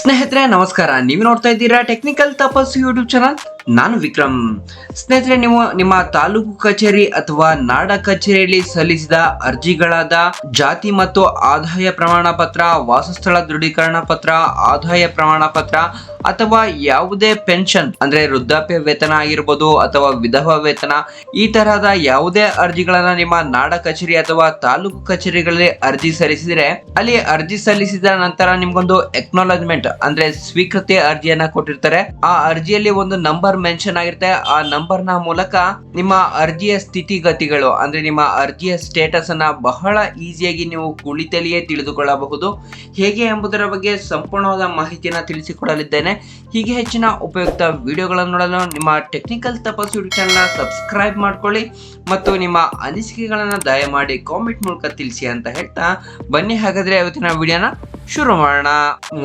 ಸ್ನೇಹಿತರೆ ನಮಸ್ಕಾರ. ನೀವು ನೋಡ್ತಾ ಇದ್ದೀರಾ ಟೆಕ್ನಿಕಲ್ ತಪಸ್ಸು ಯೂಟ್ಯೂಬ್ ಚಾನಲ್ ನಾನು ವಿಕ್ರಮ್. ಸ್ನೇಹಿತರೆ, ನೀವು ನಿಮ್ಮ ತಾಲೂಕು ಕಚೇರಿ ಅಥವಾ ನಾಡ ಕಚೇರಿಯಲ್ಲಿ ಸಲ್ಲಿಸಿದ ಅರ್ಜಿಗಳಾದ ಜಾತಿ ಮತ್ತು ಆದಾಯ ಪ್ರಮಾಣ ಪತ್ರ, ವಾಸಸ್ಥಳ ದೃಢೀಕರಣ ಪತ್ರ, ಆದಾಯ ಪ್ರಮಾಣ ಪತ್ರ ಅಥವಾ ಯಾವುದೇ ಪೆನ್ಷನ್, ಅಂದ್ರೆ ವೃದ್ಧಾಪ್ಯ ವೇತನ ಆಗಿರ್ಬೋದು ಅಥವಾ ವಿಧವಾ ವೇತನ, ಈ ತರಹದ ಯಾವುದೇ ಅರ್ಜಿಗಳನ್ನ ನಿಮ್ಮ ನಾಡ ಕಚೇರಿ ಅಥವಾ ತಾಲೂಕು ಕಚೇರಿಗಳಲ್ಲಿ ಅರ್ಜಿ ಸಲ್ಲಿಸಿದ್ರೆ, ಅಲ್ಲಿ ಅರ್ಜಿ ಸಲ್ಲಿಸಿದ ನಂತರ ನಿಮ್ಗೊಂದು ಎಕ್ನಾಲಜ್ಮೆಂಟ್ ಅಂದ್ರೆ ಸ್ವೀಕೃತಿ ಅರ್ಜಿಯನ್ನ ಕೊಟ್ಟಿರ್ತಾರೆ. ಆ ಅರ್ಜಿಯಲ್ಲಿ ಒಂದು ನಂಬರ್ ಮೆನ್ಷನ್ ಆಗಿರುತ್ತೆ. ಆ ನಂಬರ್ನ ಮೂಲಕ ನಿಮ್ಮ ಅರ್ಜಿಯ ಸ್ಥಿತಿಗತಿಗಳು, ಅಂದ್ರೆ ನಿಮ್ಮ ಅರ್ಜಿಯ ಸ್ಟೇಟಸ್ ಅನ್ನ ಬಹಳ ಈಸಿಯಾಗಿ ನೀವು ಕುಳಿತಲ್ಲಿಯೇ ತಿಳಿದುಕೊಳ್ಳಬಹುದು. ಹೇಗೆ ಎಂಬುದರ ಬಗ್ಗೆ ಸಂಪೂರ್ಣವಾದ ಮಾಹಿತಿಯನ್ನ ತಿಳಿಸಿಕೊಡಲಿದ್ದೇನೆ. ಹೀಗೆ ಹೆಚ್ಚಿನ ಉಪಯುಕ್ತ ವಿಡಿಯೋಗಳನ್ನು ನೋಡಲು ನಿಮ್ಮ ಟೆಕ್ನಿಕಲ್ ತಪಾಸು ಯೂಟ್ಯೂಬ್ ಸಬ್ಸ್ಕ್ರೈಬ್ ಮಾಡ್ಕೊಳ್ಳಿ ಮತ್ತು ನಿಮ್ಮ ಅನಿಸಿಕೆಗಳನ್ನು ದಯಮಾಡಿ ಕಾಮೆಂಟ್ ಮೂಲಕ ತಿಳಿಸಿ ಅಂತ ಹೇಳ್ತಾ. ಬನ್ನಿ ಹಾಗಾದ್ರೆ ಇವತ್ತಿನ ವಿಡಿಯೋನ. ಶುರು ಮಾಡೋಣ.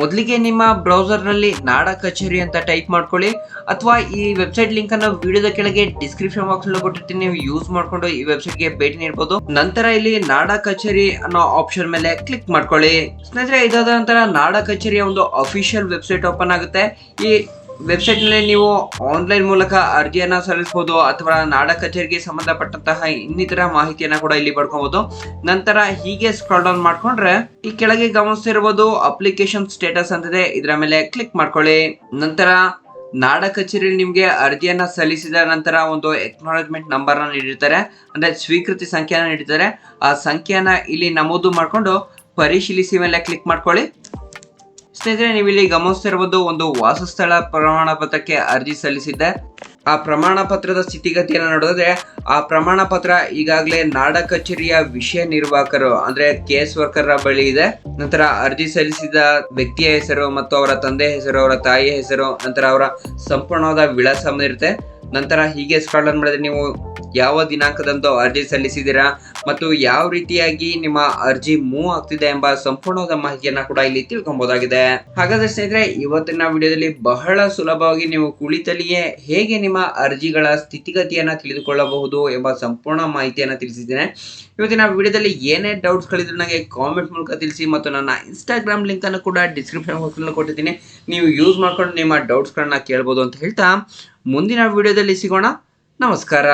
ಮೊದಲಿಗೆ ನಿಮ್ಮ ಬ್ರೌಸರ್ನಲ್ಲಿ ನಾಡ ಕಚೇರಿ ಅಂತ ಟೈಪ್ ಮಾಡ್ಕೊಳ್ಳಿ, ಅಥವಾ ಈ ವೆಬ್ಸೈಟ್ ಲಿಂಕ್ ಅನ್ನು ವಿಡಿಯೋದ ಕೆಳಗೆ ಡಿಸ್ಕ್ರಿಪ್ಷನ್ ಬಾಕ್ಸ್ ಅಲ್ಲಿ ಕೊಟ್ಟಿರ್ತೀನಿ, ನೀವು ಯೂಸ್ ಮಾಡ್ಕೊಂಡು ಈ ವೆಬ್ಸೈಟ್ಗೆ ಭೇಟಿ ನೀಡಬಹುದು ನಂತರ ಇಲ್ಲಿ ನಾಡ ಕಚೇರಿ ಅನ್ನೋ ಆಪ್ಷನ್ ಮೇಲೆ ಕ್ಲಿಕ್ ಮಾಡ್ಕೊಳ್ಳಿ. ಸ್ನೇಹಿತರೆ ಇದಾದ ನಂತರ ನಾಡ ಕಚೇರಿಯ ಒಂದು ಅಫಿಷಿಯಲ್ ವೆಬ್ಸೈಟ್ ಓಪನ್ ಆಗುತ್ತೆ. ಈ ವೆಬ್ಸೈಟ್ನಲ್ಲಿ ನೀವು ಆನ್ಲೈನ್ ಮೂಲಕ ಅರ್ಜಿಯನ್ನ ಸಲ್ಲಿಸಬಹುದು ಅಥವಾ ನಾಡ ಕಚೇರಿಗೆ ಸಂಬಂಧಪಟ್ಟಂತಹ ಇನ್ನಿತರ ಮಾಹಿತಿಯನ್ನ ಕೂಡ ಇಲ್ಲಿ ಪಡ್ಕೊಬಹುದು ನಂತರ ಹೀಗೆ ಸ್ಕ್ರಾಲ್ ಡೌನ್ ಮಾಡ್ಕೊಂಡ್ರೆ ಈ ಕೆಳಗೆ ಗಮನಿಸಿರ್ಬೋದು ಅಪ್ಲಿಕೇಶನ್ ಸ್ಟೇಟಸ್ ಅಂತಿದೆ. ಇದರ ಮೇಲೆ ಕ್ಲಿಕ್ ಮಾಡ್ಕೊಳ್ಳಿ. ನಂತರ ನಾಡ ಕಚೇರಿಯಲ್ಲಿ ನಿಮಗೆ ಅರ್ಜಿಯನ್ನ ಸಲ್ಲಿಸಿದ ನಂತರ ಒಂದು ಎಕ್ನಾಲಜ್ಮೆಂಟ್ ನಂಬರ್ ಅನ್ನು ನೀಡಿರ್ತಾರೆ. ಅಂದ್ರೆ ಸ್ವೀಕೃತಿ ಸಂಖ್ಯೆಯನ್ನ ನೀಡಿರ್ತಾರೆ. ಆ ಸಂಖ್ಯೆಯನ್ನ ಇಲ್ಲಿ ನಮೂದು ಮಾಡ್ಕೊಂಡು ಪರಿಶೀಲಿಸಿ ಮೇಲೆ ಕ್ಲಿಕ್ ಮಾಡ್ಕೊಳ್ಳಿ. ಸ್ನೇಹಿತರೆ ನೀವು ಇಲ್ಲಿ ಒಂದು ವಾಸಸ್ಥಳ ಪ್ರಮಾಣ ಪತ್ರಕ್ಕೆ ಅರ್ಜಿ ಸಲ್ಲಿಸಿದ್ದೆ. ಆ ಪ್ರಮಾಣ ಪತ್ರದ ಸ್ಥಿತಿಗತಿಯನ್ನು ನೋಡಿದ್ರೆ, ಆ ಪ್ರಮಾಣ ಪತ್ರ ಈಗಾಗಲೇ ನಾಡ ಕಚೇರಿಯ ವಿಷಯ ನಿರ್ವಾಹಕರು, ಅಂದ್ರೆ ಕೇಸ್ ವರ್ಕರ್ ಬಳಿ ಇದೆ. ನಂತರ ಅರ್ಜಿ ಸಲ್ಲಿಸಿದ ವ್ಯಕ್ತಿಯ ಹೆಸರು ಮತ್ತು ಅವರ ತಂದೆ ಹೆಸರು, ಅವರ ತಾಯಿಯ ಹೆಸರು, ನಂತರ ಅವರ ಸಂಪೂರ್ಣವಾದ ವಿಳಾಸ ಇರುತ್ತೆ ನಂತರ ಹೀಗೆ ಸ್ಕ್ರಾಲ್ ಡೌನ್ ಮಾಡಿದ್ರೆ ನೀವು ಯಾವ ದಿನಾಂಕದಂದು ಅರ್ಜಿ ಸಲ್ಲಿಸಿದ್ದೀರಾ ಮತ್ತು ಯಾವ ರೀತಿಯಾಗಿ ನಿಮ್ಮ ಅರ್ಜಿ ಮೂವ್ ಆಗ್ತಿದೆ ಎಂಬ ಸಂಪೂರ್ಣವಾದ ಮಾಹಿತಿಯನ್ನ ಕೂಡ ಇಲ್ಲಿ ತಿಳ್ಕೊಬಹುದಾಗಿದೆ ಹಾಗಾದ್ರೆ ಸ್ನೇಹಿತರೆ, ಇವತ್ತಿನ ವಿಡಿಯೋದಲ್ಲಿ ಬಹಳ ಸುಲಭವಾಗಿ ನೀವು ಕುಳಿತಲ್ಲಿಯೇ ಹೇಗೆ ನಿಮ್ಮ ಅರ್ಜಿಗಳ ಸ್ಥಿತಿಗತಿಯನ್ನ ತಿಳಿದುಕೊಳ್ಳಬಹುದು ಎಂಬ ಸಂಪೂರ್ಣ ಮಾಹಿತಿಯನ್ನ ತಿಳಿಸಿದ್ದೇನೆ. ಇವತ್ತಿನ ವಿಡಿಯೋದಲ್ಲಿ ಏನೇ ಡೌಟ್ಸ್ ಗಳಿದ್ರು ನನಗೆ ಕಾಮೆಂಟ್ ಮೂಲಕ ತಿಳಿಸಿ ಮತ್ತು ನನ್ನ ಇನ್ಸ್ಟಾಗ್ರಾಮ್ ಲಿಂಕ್ ಅನ್ನು ಕೂಡ ಡಿಸ್ಕ್ರಿಪ್ಷನ್ ಬಾಕ್ಸ್ ಕೊಟ್ಟಿದ್ದೀನಿ. ನೀವು ಯೂಸ್ ಮಾಡ್ಕೊಂಡು ನಿಮ್ಮ ಡೌಟ್ಸ್ ಗಳನ್ನ ಕೇಳ್ಬೋದು ಅಂತ ಹೇಳ್ತಾ ಮುಂದಿನ ವಿಡಿಯೋದಲ್ಲಿ ಸಿಗೋಣ. ನಮಸ್ಕಾರ.